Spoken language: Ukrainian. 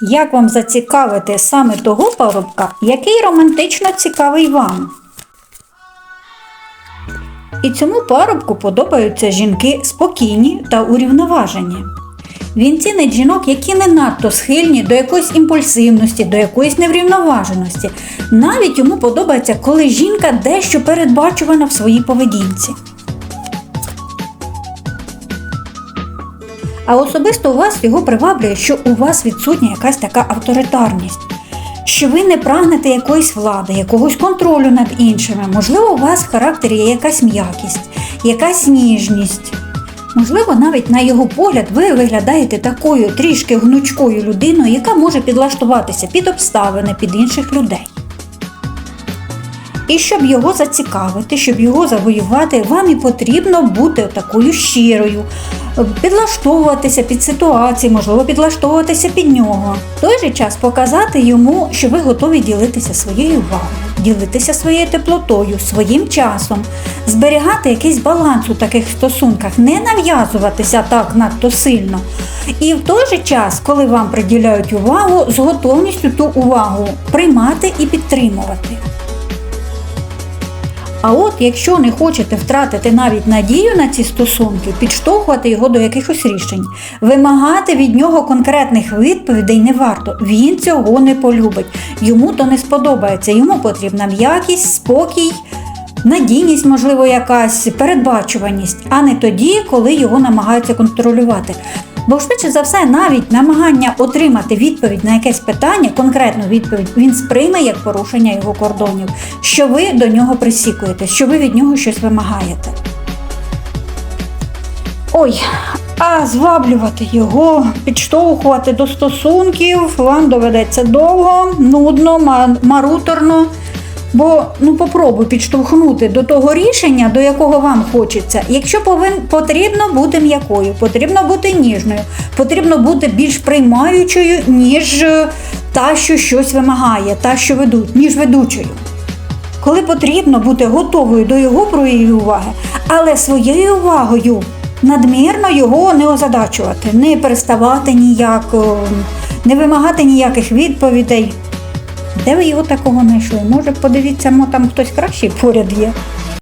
Як вам зацікавити саме того парубка, який романтично цікавий вам? І цьому парубку подобаються жінки спокійні та урівноважені. Він цінить жінок, які не надто схильні до якоїсь імпульсивності, до якоїсь неврівноваженості. Навіть йому подобається, коли жінка дещо передбачувана в своїй поведінці. А особисто у вас його приваблює, що у вас відсутня якась така авторитарність, що ви не прагнете якоїсь влади, якогось контролю над іншими. Можливо, у вас в характері є якась м'якість, якась ніжність. Можливо, навіть на його погляд ви виглядаєте такою трішки гнучкою людиною, яка може підлаштуватися під обставини, під інших людей. І щоб його зацікавити, щоб його завоювати, вам і потрібно бути такою щирою, підлаштовуватися під ситуації, можливо, підлаштовуватися під нього. В той же час показати йому, що ви готові ділитися своєю увагою, ділитися своєю теплотою, своїм часом, зберігати якийсь баланс у таких стосунках, не нав'язуватися так надто сильно. І в той же час, коли вам приділяють увагу, з готовністю ту увагу приймати і підтримувати. А от якщо не хочете втратити навіть надію на ці стосунки, підштовхувати його до якихось рішень, вимагати від нього конкретних відповідей не варто. Він цього не полюбить. Йому то не сподобається. Йому потрібна м'якість, спокій, надійність, можливо, якась, передбачуваність, а не тоді, коли його намагаються контролювати. Бо швидше за все, навіть намагання отримати відповідь на якесь питання, конкретну відповідь, він сприйме як порушення його кордонів, що ви до нього присікуєте, що ви від нього щось вимагаєте. Ой, а зваблювати його, підштовхувати до стосунків вам доведеться довго, нудно, ма- маруторно. Бо ну попробуй підштовхнути до того рішення, до якого вам хочеться. Якщо повин, потрібно бути м'якою, потрібно бути ніжною, потрібно бути більш приймаючою, ніж е, та, що щось вимагає, та, що ведуть, ніж ведучою. Коли потрібно бути готовою до його проявів уваги, але своєю увагою надмірно його не озадачувати, не переставати ніяк, не вимагати ніяких відповідей. Де ви його такого знайшли? Може, подивіться, мо там хтось кращий поряд є.